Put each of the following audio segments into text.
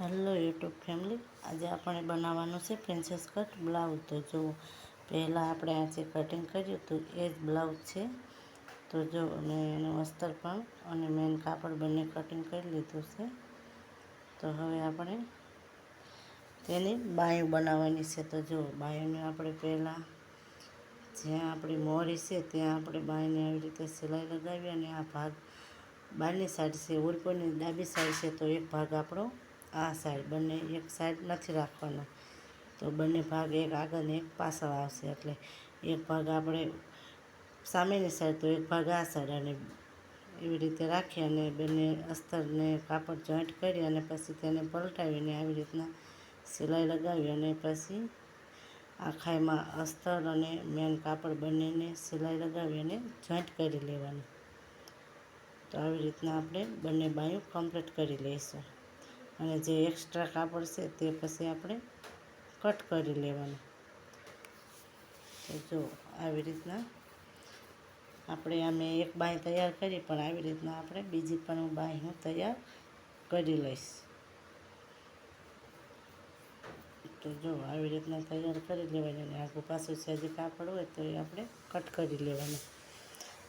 Hello YouTube family આજે આપણે બનાવવાનું છે પ્રિન્સેસ કટ બ્લાઉઝ તો જો પહેલાં આપણે આ જે કટિંગ કર્યું હતું, એ જ બ્લાઉઝ છે. તો જો અને એનું અસ્તર પણ અને મેન કાપડ બંને કટિંગ કરી લીધું છે. તો હવે આપણે તેની બાયું બનાવવાની છે. તો જો બાયુંને આપણે પહેલાં જ્યાં આપણી મોરી છે, ત્યાં આપણે બાયને આવી રીતે સિલાઈ લગાવી અને આ ભાગ બહારની સાઈડ છે ઉપરની ડાબી સાઈડ છે. તો એક ભાગ આપણો આ સાઈડ બંને એક સાઈડ નથી રાખવાનો. તો બંને ભાગ એક આગળ ને એક પાછળ આવશે એટલે એક ભાગ આપણે સામેની સાઈડ તો એક ભાગ આ સાઈડ અને એવી રીતે રાખી અને બંને અસ્તરને કાપડ જોઈન્ટ કરી અને પછી તેને પલટાવીને આવી રીતના સિલાઈ લગાવી અને પછી આખાઈમાં અસ્તર અને મેન કાપડ બંનેને સિલાઈ લગાવી અને જોઈન્ટ કરી લેવાનું. તો આવી રીતના આપણે બંને બાયું કમ્પ્લીટ કરી લઈશું. અને જે એક્સ્ટ્રા કાપડ છે તે પછી આપણે કટ કરી લેવાનું. તો જો આવી રીતના આપણે અમે એક બાંય તૈયાર કરી, પણ આવી રીતના આપણે બીજી પણ બાંય હું તૈયાર કરી લઈશ. તો જો આવી રીતના તૈયાર કરી લેવાની અને આગળ પાછું છે જે કાપડ હોય તો એ આપણે કટ કરી લેવાનું.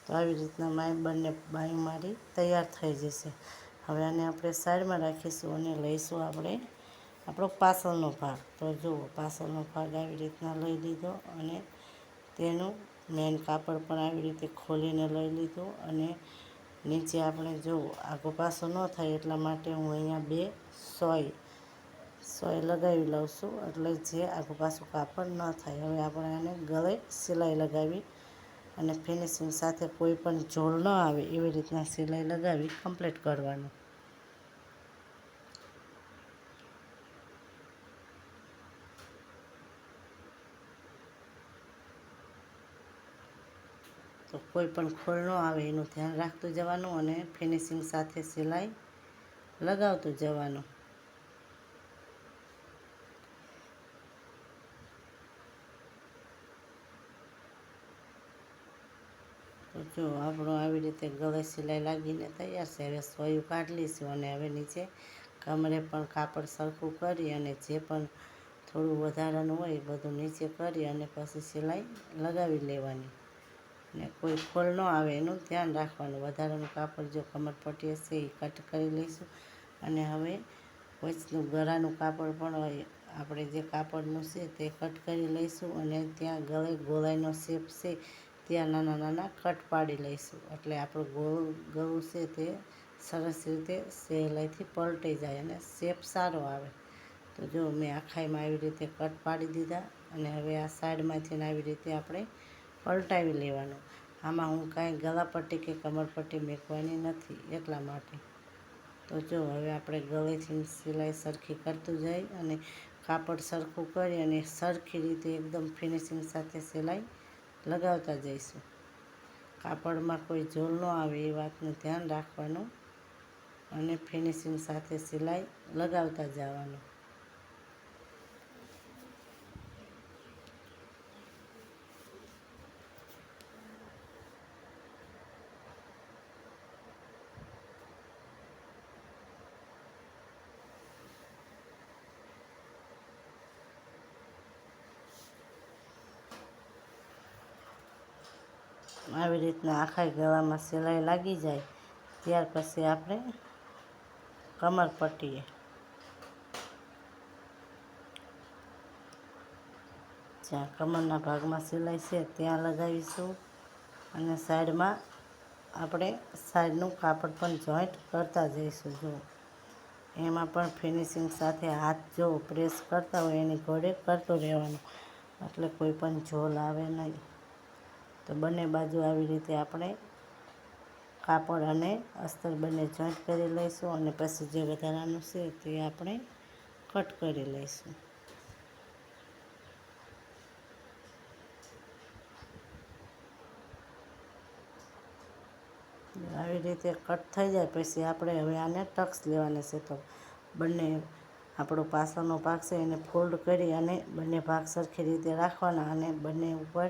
તો આવી રીતના માય બંને બાયું મારી તૈયાર થઈ જશે. હવે આને આપણે સાઈડમાં રાખીશું અને લઈશું આપણે આપણો પાછળનો ભાગ. તો જુઓ, પાછળનો ભાગ આવી રીતના લઈ લીધો અને તેનું મેન કાપડ પણ આવી રીતે ખોલીને લઈ લીધું અને નીચે આપણે જુઓ, આગો પાછો ન થાય એટલા માટે હું અહીંયા બે સોય સોય લગાવી લઉં છું એટલે જે આગો પાછું કાપડ ન થાય. હવે આપણે આને ગળે સિલાઈ લગાવી અને ફિનિશિંગ સાથે કોઈ પણ જોડ ન આવે એવી રીતના સિલાઈ લગાવી કમ્પ્લીટ કરવાનું. તો કોઈ પણ ખોળ ન આવે એનું ધ્યાન રાખતું જવાનું અને ફિનિશિંગ સાથે સિલાઈ લગાવતું જવાનું. જો આપણો આવી રીતે ગળે સિલાઈ લાગીને તૈયાર છે, હવે સોયું કાઢી લઈશું અને હવે નીચે કમરે પણ કાપડ સરખું કરી અને જે પણ થોડું વધારાનું હોય એ બધું નીચે કરી અને પછી સિલાઈ લગાવી લેવાની. ને કોઈ ખોલ ન આવે એનું ધ્યાન રાખવાનું. વધારાનું કાપડ જો કમરપટ્ટી હશે એ કટ કરી લઈશું. અને હવે વચનું ગળાનું કાપડ પણ હોય, આપણે જે કાપડનું છે તે કટ કરી લઈશું અને ત્યાં ગળે ગોળાઈનો શેપ છે ત્યાં નાના નાના કટ પાડી લઈશું. એટલે આપણું ગોળ, ગળું છે તે સરસ રીતે સહેલાઈથી પલટી જાય અને શેપ સારો આવે. તો જો મેં આખાઈમાં આવી રીતે કટ પાડી દીધા અને હવે આ સાઈડમાંથી આવી રીતે આપણે પલટાવી લેવાનું. આમાં હું કાંઈ ગળાપટ્ટી કે કમરપટ્ટી મેકવાની નથી એટલા માટે. તો જો હવે આપણે ગળેથી સિલાઈ સરખી કરતું જઈ અને કાપડ સરખું કરી અને સરખી રીતે એકદમ ફિનિશિંગ સાથે સિલાઈ લગાવતા જઈશું. કાપડમાં કોઈ ઝોલ ન આવે એ વાતનું ધ્યાન રાખવાનું અને ફિનિશિંગ સાથે સિલાઈ લગાવતા જવાનું. આવી રીતના આખા ગળામાં સિલાઈ લાગી જાય, ત્યાર પછી આપણે કમર પટ્ટીએ. જ્યાં કમરના ભાગમાં સિલાઈ છે, ત્યાં લગાવીશું અને સાઈડમાં આપણે સાઈડનું કાપડ પણ જોઈન્ટ કરતા જઈશું. જો એમાં પણ ફિનિશિંગ સાથે હાથ જો પ્રેસ કરતા હોય, એની ઘોડે કરતો રહેવાનું. એટલે કોઈ પણ ઝોલ આવે નહીં. તો બંને બાજુ આવી રીતે આપણે કાપડ અને અસ્તર બંને જોઈન્ટ કરી લઈશું અને પછી જે વધારાનું છે તે આપણે કટ કરી લઈશું. આવી રીતે કટ થઈ જાય પછી આપણે હવે આને ટક્સ લેવાના છે તો બંને આપણો પાછળનો ભાગ છે એને ફોલ્ડ કરી અને બંને ભાગ સરખી રીતે રાખવાના અને બંને ઉપર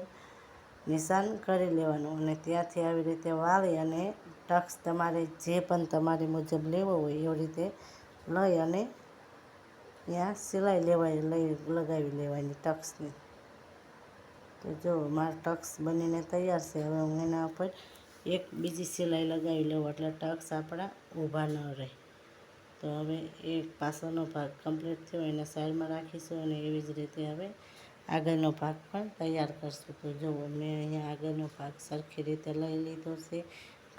નિશાન કરી લેવાનું અને ત્યાંથી આવી રીતે વાળી અને ટક્સ તમારે જે પણ તમારી મુજબ લેવો હોય એવી રીતે લઈ અને ત્યાં સિલાઈ લેવાય, લઈ લગાવી લેવાની ટક્સની. તો જો મારા ટક્સ બનીને તૈયાર છે, હવે હું એના ઉપર એક બીજી સિલાઈ લગાવી લઉં એટલે ટક્સ આપણા ઊભા ન રહે. તો હવે એક પાછળનો ભાગ કમ્પ્લીટ થયો, એને સાઈડમાં રાખીશું અને એવી જ રીતે હવે આગળનો ભાગ પણ તૈયાર કરશું. તો જુઓ મેં અહીંયા આગળનો ભાગ સરખી રીતે લઈ લીધો છે.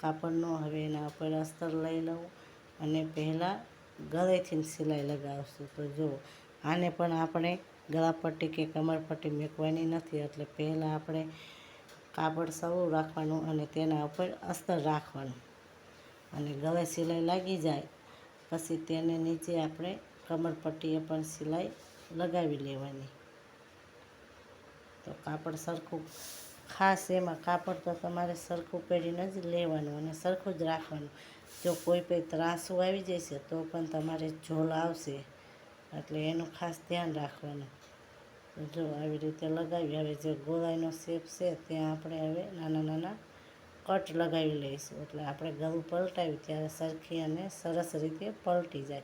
કાપડનો હવે એના ઉપર અસ્તર લઈ લઉં અને પહેલાં ગળેથી સિલાઈ લગાવશું. તો જુઓ આને પણ આપણે ગળાપટ્ટી કે કમરપટ્ટી મૂકવાની નથી, એટલે પહેલાં આપણે કાપડ સવું રાખવાનું અને તેના ઉપર અસ્તર રાખવાનું. અને ગળે સિલાઈ લાગી જાય, પછી તેને નીચે આપણે કમરપટ્ટીએ પણ સિલાઈ લગાવી લેવાની. તો કાપડ સરખું ખાસ એમાં કાપડ તો તમારે સરખું પહેરીને જ લેવાનું અને સરખું જ રાખવાનું. જો કોઈ પણ ત્રાસું આવી જશે તો પણ તમારે ઝોલ આવશે. એટલે એનું ખાસ ધ્યાન રાખવાનું. જો આવી રીતે લગાવી, હવે જે ગોળાઈનો શેપ છે ત્યાં આપણે હવે નાના નાના કટ લગાવી લઈશું. એટલે આપણે ગળું પલટાવી ત્યારે સરખી અને સરસ રીતે પલટી જાય.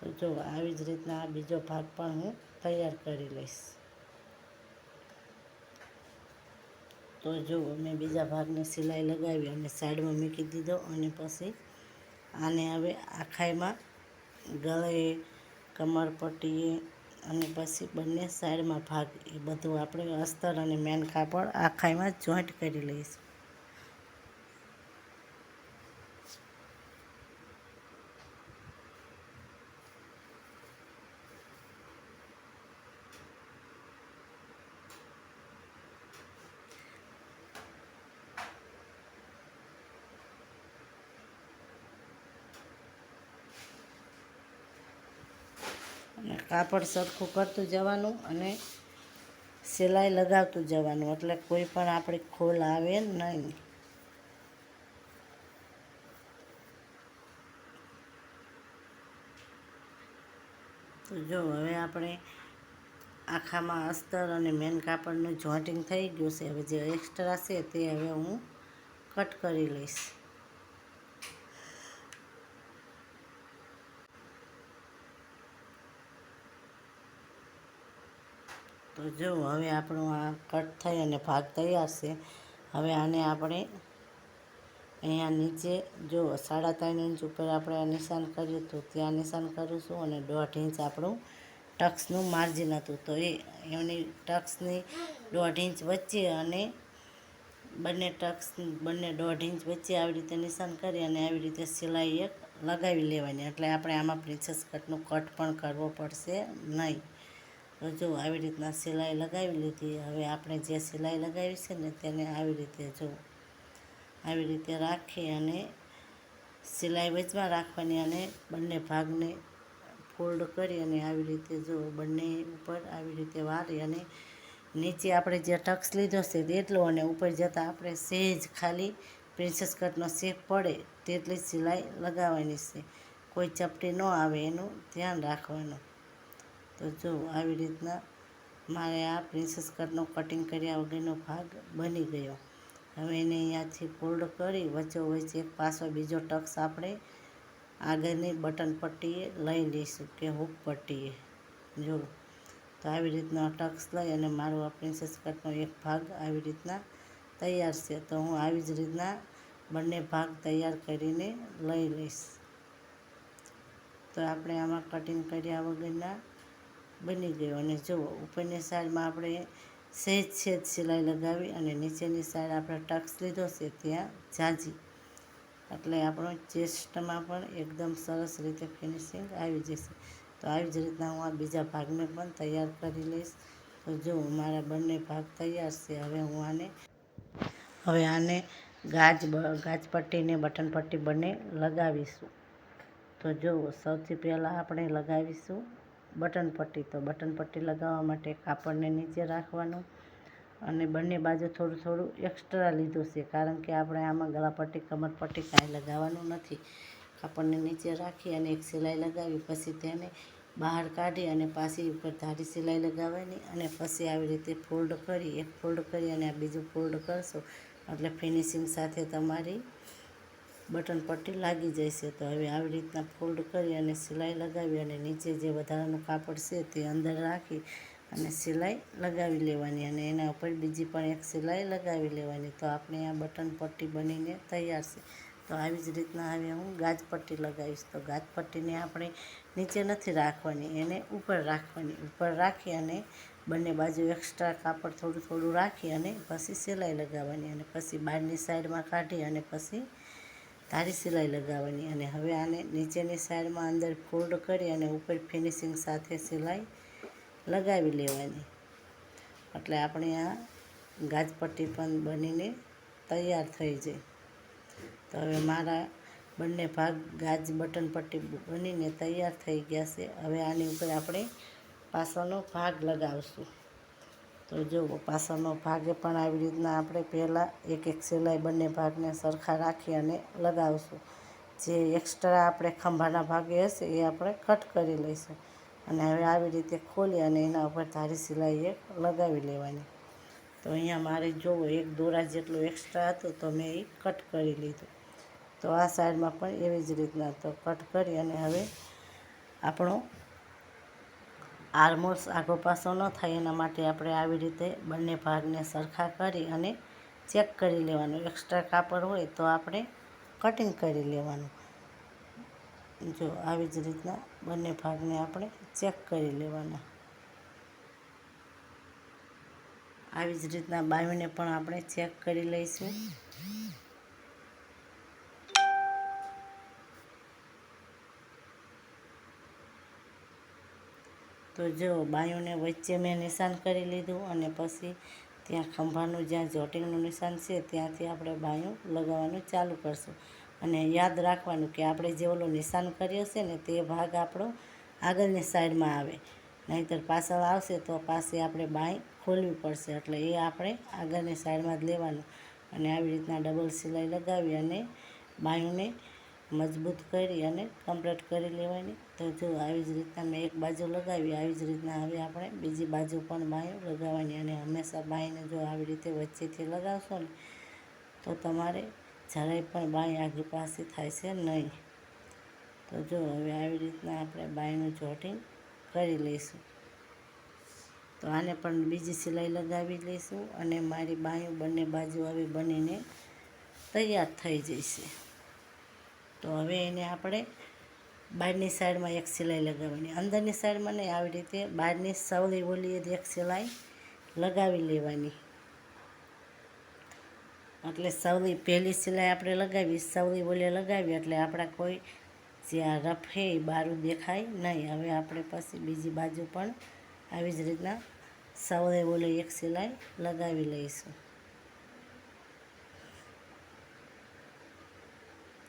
તો જો આવી જ રીતના આ બીજો ભાગ પણ હું તૈયાર કરી લઈશ. તો જો મેં બીજા ભાગને સિલાઈ લગાવી અને સાઈડમાં મૂકી દીધો અને પછી આને હવે આખાઈમાં ગળે કમર પટ્ટીએ અને પછી બંને સાઈડમાં ભાગ, એ બધું આપણે અસ્તર અને મેન કાપડ આખાઈમાં જોઈન્ટ કરી લઈશું અને કાપડ સરખું કરતું જવાનું અને સિલાઈ લગાવતું જવાનું. એટલે કોઈ પણ આપણી ખોલ આવે નહીં. તો જો, હવે આપણે આખામાં અસ્તર અને મેન કાપડનું જોઈન્ટિંગ થઈ ગયું છે. હવે જે એક્સ્ટ્રા છે તે હવે હું કટ કરી લઈશ. તો જો, હવે આપણું આ કટ થઈ અને ભાગ તૈયાર છે. હવે આને આપણે અહીંયા નીચે, જો સાડા ત્રણ ઇંચ ઉપર આપણે નિશાન કર્યું હતું ત્યાં નિશાન કરીશું અને દોઢ ઇંચ આપણું ટક્સનું માર્જિન હતું. તો એ એમની ટક્સની દોઢ ઇંચ વચ્ચે અને બંને ટક્સ, બંને દોઢ ઇંચ વચ્ચે આવી રીતે નિશાન કરી અને આવી રીતે સિલાઈ એક લગાવી લેવાની. એટલે આપણે આમાં પ્રિન્સેસ કટનું કટ પણ કરવો પડશે નહીં. જો આવી રીતના સિલાઈ લગાવી લીધી, હવે આપણે જે સિલાઈ લગાવી છે ને તેને આવી રીતે જો આવી રીતે રાખી અને સિલાઈ વચમાં રાખવાની અને બંને ભાગને ફોલ્ડ કરી અને આવી રીતે જો બંને ઉપર આવી રીતે વાળી અને નીચે આપણે જે ટક્સ લીધો છે તેટલો અને ઉપર જતાં આપણે સહેજ ખાલી પ્રિન્સેસ કટનો શેપ પડે તેટલી સિલાઈ લગાવવાની છે. કોઈ ચપટી ન આવે, એનું ધ્યાન રાખવાનું. તો જો આવી રીતના મારે આ પ્રિન્સેસ કટનો કટિંગ કર્યા વગરનો ભાગ બની ગયો. હવે એને અહીંયાથી ફોલ્ડ કરી વચ્ચોવચ્ચ એક પાછો બીજો ટક્સ આપણે આગળની બટન પટ્ટીએ લઈ લઈશું કે હુક પટ્ટીએ. જો, તો આવી રીતના ટક્સ લઈ અને મારો આ પ્રિન્સેસ કટનો એક ભાગ આવી રીતના તૈયાર છે. તો હું આવી જ રીતના બંને ભાગ તૈયાર કરીને લઈ લઈશ. તો આપણે આમાં કટિંગ કર્યા વગરના બની ગયો. અને જુઓ ઉપરની સાઈડમાં આપણે સહેજ છેદ સિલાઈ લગાવી અને નીચેની સાઈડ આપણે ટક્સ લીધો છે ત્યાં જાજી. એટલે આપણો ચેસ્ટમાં પણ એકદમ સરસ રીતે ફિનિશિંગ આવી જશે. તો આવી જ રીતના હું આ બીજા ભાગને પણ તૈયાર કરી લઈશ. તો જો મારા બંને ભાગ તૈયાર છે, હવે હું આને હવે આને ગાજ ગાજ પટ્ટીને બટન પટ્ટી બંને લગાવીશું. તો જો સૌથી પહેલાં આપણે લગાવીશું. બટન પટ્ટી. તો બટન પટ્ટી લગાવવા માટે કાપડને નીચે રાખવાનું અને બંને બાજુ થોડું થોડું એક્સ્ટ્રા લીધું છે. કારણ કે આપણે આમાં ગળાપટ્ટી કમરપટ્ટી કાંઈ લગાવવાનું નથી. કાપડને નીચે રાખી અને એક સિલાઈ લગાવી, પછી તેને બહાર કાઢી અને પાછી ઉપર ધારી સિલાઈ લગાવવાની અને પછી આવી રીતે ફોલ્ડ કરી, એક ફોલ્ડ કરી અને આ બીજું ફોલ્ડ કરશો. એટલે ફિનિશિંગ સાથે તમારી બટન પટ્ટી લાગી જશે તો હવે આવી રીતના ફોલ્ડ કરી અને સિલાઈ લગાવી અને નીચે જે વધારાનું કાપડ છે તે અંદર રાખી અને સિલાઈ લગાવી લેવાની અને એના ઉપર બીજી પણ એક સિલાઈ લગાવી લેવાની. તો આપણે આ બટન પટ્ટી બનીને તૈયાર છે. તો આવી જ રીતના હવે હું ગાજ પટ્ટી લગાવીશ. તો ગાજ પટ્ટીને આપણે નીચે નથી રાખવાની, એને ઉપર રાખવાની. ઉપર રાખી અને બંને બાજુ એક્સ્ટ્રા કાપડ થોડું થોડું રાખી અને પછી સિલાઈ લગાવવાની અને પછી બહારની સાઈડમાં કાઢી અને પછી તારી સિલાઈ લગાવવાની અને હવે આને નીચેની સાઈડમાં અંદર ફોલ્ડ કરી અને ઉપર ફિનિશિંગ સાથે સિલાઈ લગાવી લેવાની. એટલે આપણે આ ગાજપટ્ટી પણ બનીને તૈયાર થઈ જાય. તો હવે મારા બંને ભાગ ગાજ બટન પટ્ટી બનીને તૈયાર થઈ ગયા છે. હવે આની ઉપર આપણે પાછળનો ભાગ લગાવશું. તો જુઓ પાછળનો ભાગે પણ આવી રીતના આપણે પહેલાં એક એક સિલાઈ બંને ભાગને સરખા રાખી અને લગાવશું. જે એક્સ્ટ્રા આપણે ખંભાના ભાગે હશે એ આપણે કટ કરી લઈશું. અને હવે આવી રીતે ખોલી અને એના ઉપર ધારી સિલાઈ એક લગાવી લેવાની. તો અહીંયા મારે જોવો એક દોરા જેટલું એક્સ્ટ્રા હતું તો મેં એ કટ કરી લીધું. તો આ સાઈડમાં પણ એવી જ રીતના તો કટ કરી અને હવે આપણો આર્મોલ્સ આગો પાછો ન થાય એના માટે આપણે આવી રીતે બંને ભાગને સરખા કરી અને ચેક કરી લેવાનું. એક્સ્ટ્રા કાપડ હોય તો આપણે કટિંગ કરી લેવાનું. જો આવી જ રીતના બંને ભાગને આપણે ચેક કરી લેવાના. આવી જ રીતના બાવીને પણ આપણે ચેક કરી લઈશું. તો જો બાયુંને વચ્ચે મેં નિશાન કરી લીધું અને પછી ત્યાં ખંભાનું જ્યાં જોટિંગનું નિશાન છે, ત્યાંથી આપણે બાયું લગાવવાનું ચાલુ કરશું. અને યાદ રાખવાનું કે આપણે જે ઓલું નિશાન કર્યો છે ને, તે ભાગ આપણો આગળની સાઈડમાં આવે. નહીંતર પાછળ આવશે તો પાછી આપણે બાય ખોલવી પડશે, એટલે એ આપણે આગળની સાઈડમાં જ લેવાનું. અને આવી રીતના ડબલ સિલાઈ લગાવી અને બાયુંને મજબૂત કરી અને કમ્પ્લીટ કરી લેવાની. તો જો આવી જ રીતના મેં એક બાજુ લગાવી, આવી જ રીતના હવે આપણે બીજી બાજુ પણ બાયું લગાવવાની અને હંમેશા બાઈને જો આવી રીતે વચ્ચેથી લગાવશો ને, તો તમારે જરાય પણ બાઈ આગળ પાસે થાય છે નહીં. તો જો હવે આવી રીતના આપણે બાયનું જોટિંગ કરી લઈશું. તો આને પણ બીજી સિલાઈ લગાવી લઈશું અને મારી બાયું બંને બાજુ આવી બનીને તૈયાર થઈ જશે તો હવે એને આપણે બહારની સાઈડમાં એક સિલાઈ લગાવવાની. અંદરની સાઈડમાં નહીં, આવી રીતે બહારની સવલી ઓલી એક સિલાઈ લગાવી લેવાની. એટલે સવલી, પહેલી સિલાઈ આપણે લગાવી, સવલી ઓલે લગાવી, એટલે આપણા કોઈ જે આ રફે બારું દેખાય નહીં. હવે આપણે પછી બીજી બાજુ પણ આવી જ રીતના સવલે ઓલે એક સિલાઈ લગાવી લઈશું.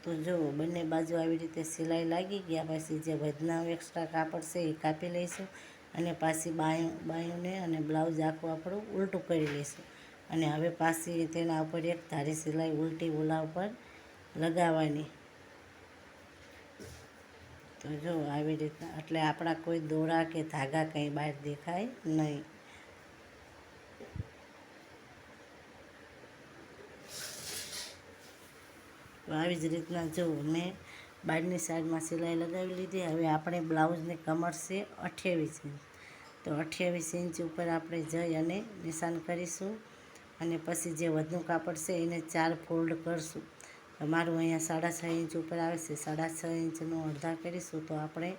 તો જો, બંને બાજુ આવી રીતે સિલાઈ લાગી ગયા, પછી જે વધના એક્સ્ટ્રા કાપડ છે એ કાપી લઈશું અને પાછી બાયું, બાયુંને અને બ્લાઉઝ આખું આપણું ઉલટું કરી લઈશું. અને હવે પાછી તેના ઉપર એક ધારી સિલાઈ ઉલટી ઓલા ઉપર લગાવવાની. તો જો, આવી રીતના એટલે આપણા કોઈ દોરા કે ધાગા કંઈ બહાર દેખાય નહીં. તો આવી જ રીતના જો મેં બારની સાઈડમાં સિલાઈ લગાવી લીધી. હવે આપણે બ્લાઉઝની કમર છે અઠ્યાવીસ ઇંચ. તો અઠ્યાવીસ ઇંચ ઉપર આપણે જઈ અને નિશાન કરીશું. અને પછી જે વધુ કાપડ છે એને ચાર ફોલ્ડ કરશું. મારું અહીંયા સાડા છ ઇંચ ઉપર આવે છે. સાડા છ ઇંચનું અડધા કરીશું તો આપણે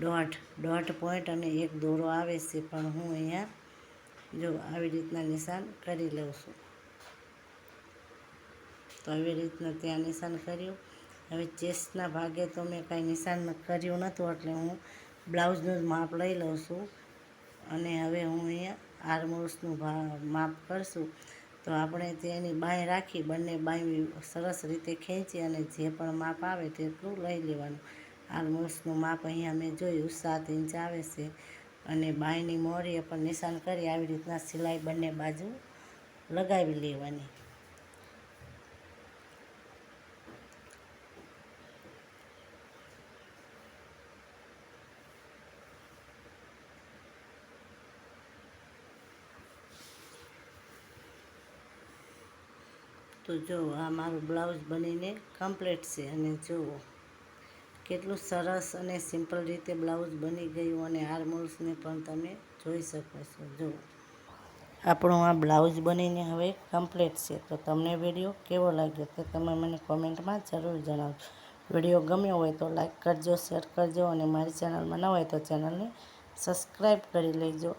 દોઢ દોઢ પોઈન્ટ અને એક દોરો આવે છે. પણ હું અહીંયા જો આવી રીતના નિશાન કરી લઉં છું. તો આવી રીતના ત્યાં નિશાન કર્યું. હવે ચેસ્ટના ભાગે તો મેં કાંઈ નિશાન કર્યું નહોતું, એટલે હું બ્લાઉઝનું જ માપ લઈ લઉં છું. અને હવે હું અહીંયા આર્મોલ્સનું માપ કરશું. તો આપણે તેની બાંય રાખી, બંને બાંય સરસ રીતે ખેંચી અને જે પણ માપ આવે તેટલું લઈ લેવાનું. આર્મોલ્સનું માપ અહીંયા મેં જોયું, સાત ઇંચ આવે છે. અને બાંયની મોરીએ પણ નિશાન કરી, આવી રીતના સિલાઈ બંને બાજુ લગાવી લેવાની. તો જો, આ મારું બ્લાઉઝ બનીને કમ્પ્લીટ છે અને જુઓ, કેટલું સરસ અને સિમ્પલ રીતે બ્લાઉઝ બની ગયું અને આર્મોલ્સને પણ તમે જોઈ શકો છો. જુઓ આપણું આ બ્લાઉઝ બનીને હવે કમ્પ્લીટ છે. તો તમને વીડિયો કેવો લાગ્યો તે તમે મને કોમેન્ટમાં જરૂર જણાવજો. વીડિયો ગમ્યો હોય તો લાઈક કરજો, શેર કરજો અને મારી ચેનલમાં ન હોય તો ચેનલને સબસ્ક્રાઈબ કરી લેજો.